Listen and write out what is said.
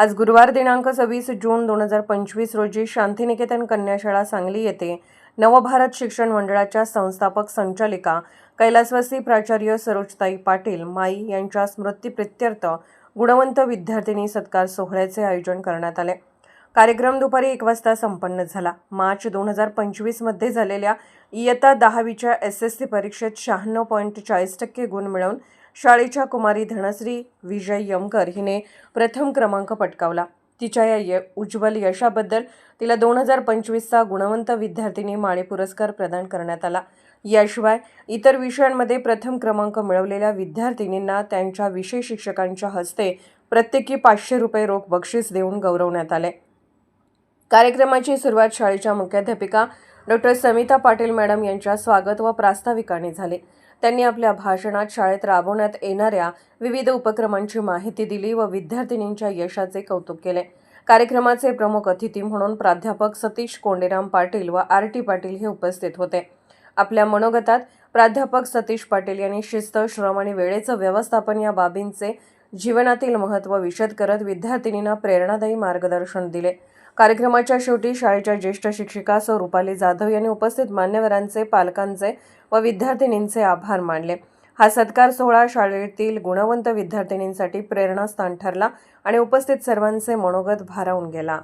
आज गुरुवार दिनांक सव्वीस जून दोन हजार पंचवीस रोजी शांतिनिकेतन कन्याशाळा सांगली येथे नवभारत शिक्षण मंडळाच्या संस्थापक संचालिका कैलासवासी प्राचार्य सरोजताई पाटील माई यांच्या स्मृतीप्रित्यर्थ गुणवंत विद्यार्थिनी सत्कार सोहळ्याचे आयोजन करण्यात आले. कार्यक्रम दुपारी एक वाजता संपन्न झाला. मार्च दोन हजार पंचवीसमध्ये झालेल्या इयत्ता दहावीच्या एस एस सी परीक्षेत शहाण्णव पॉईंट चाळीस टक्के गुण मिळवून शाळेच्या कुमारी धनश्री विजय यमकर हिने प्रथम क्रमांक पटकावला. तिच्या या य उज्ज्वल यशाबद्दल तिला दोन हजार पंचवीसचा गुणवंत विद्यार्थिनी माळे पुरस्कार प्रदान करण्यात आला. याशिवाय इतर विषयांमध्ये प्रथम क्रमांक मिळवलेल्या विद्यार्थिनींना त्यांच्या विषय शिक्षकांच्या हस्ते प्रत्येकी पाचशे रुपये रोख बक्षीस देऊन गौरवण्यात आले. कार्यक्रमाची सुरुवात शाळेच्या मुख्याध्यापिका डॉक्टर समिता पाटील मॅडम यांच्या स्वागत व प्रास्ताविकाने झाले. त्यांनी आपल्या भाषणात शाळेत राबवण्यात येणाऱ्या विविध उपक्रमांची माहिती दिली व विद्यार्थिनींच्या यशाचे कौतुक केले. कार्यक्रमाचे प्रमुख अतिथी म्हणून प्राध्यापक सतीश कोंडेराम पाटील व आर टी पाटील हे उपस्थित होते. आपल्या मनोगतात प्राध्यापक सतीश पाटील यांनी शिस्त श्रम आणि वेळेचं व्यवस्थापन या बाबींचे जीवनातील महत्त्व विशद करत विद्यार्थिनींना प्रेरणादायी मार्गदर्शन दिले. कार्यक्रमाच्या शेवटी शाळेच्या ज्येष्ठ शिक्षिका सौ रुपाली जाधव यांनी उपस्थित मान्यवरांचे पालकांचे व विद्यार्थिनींचे आभार मानले. हा सत्कार सोहळा शाळेतील गुणवंत विद्यार्थिनींसाठी प्रेरणास्थान ठरला आणि उपस्थित सर्वांचे मनोगत भारावून गेला.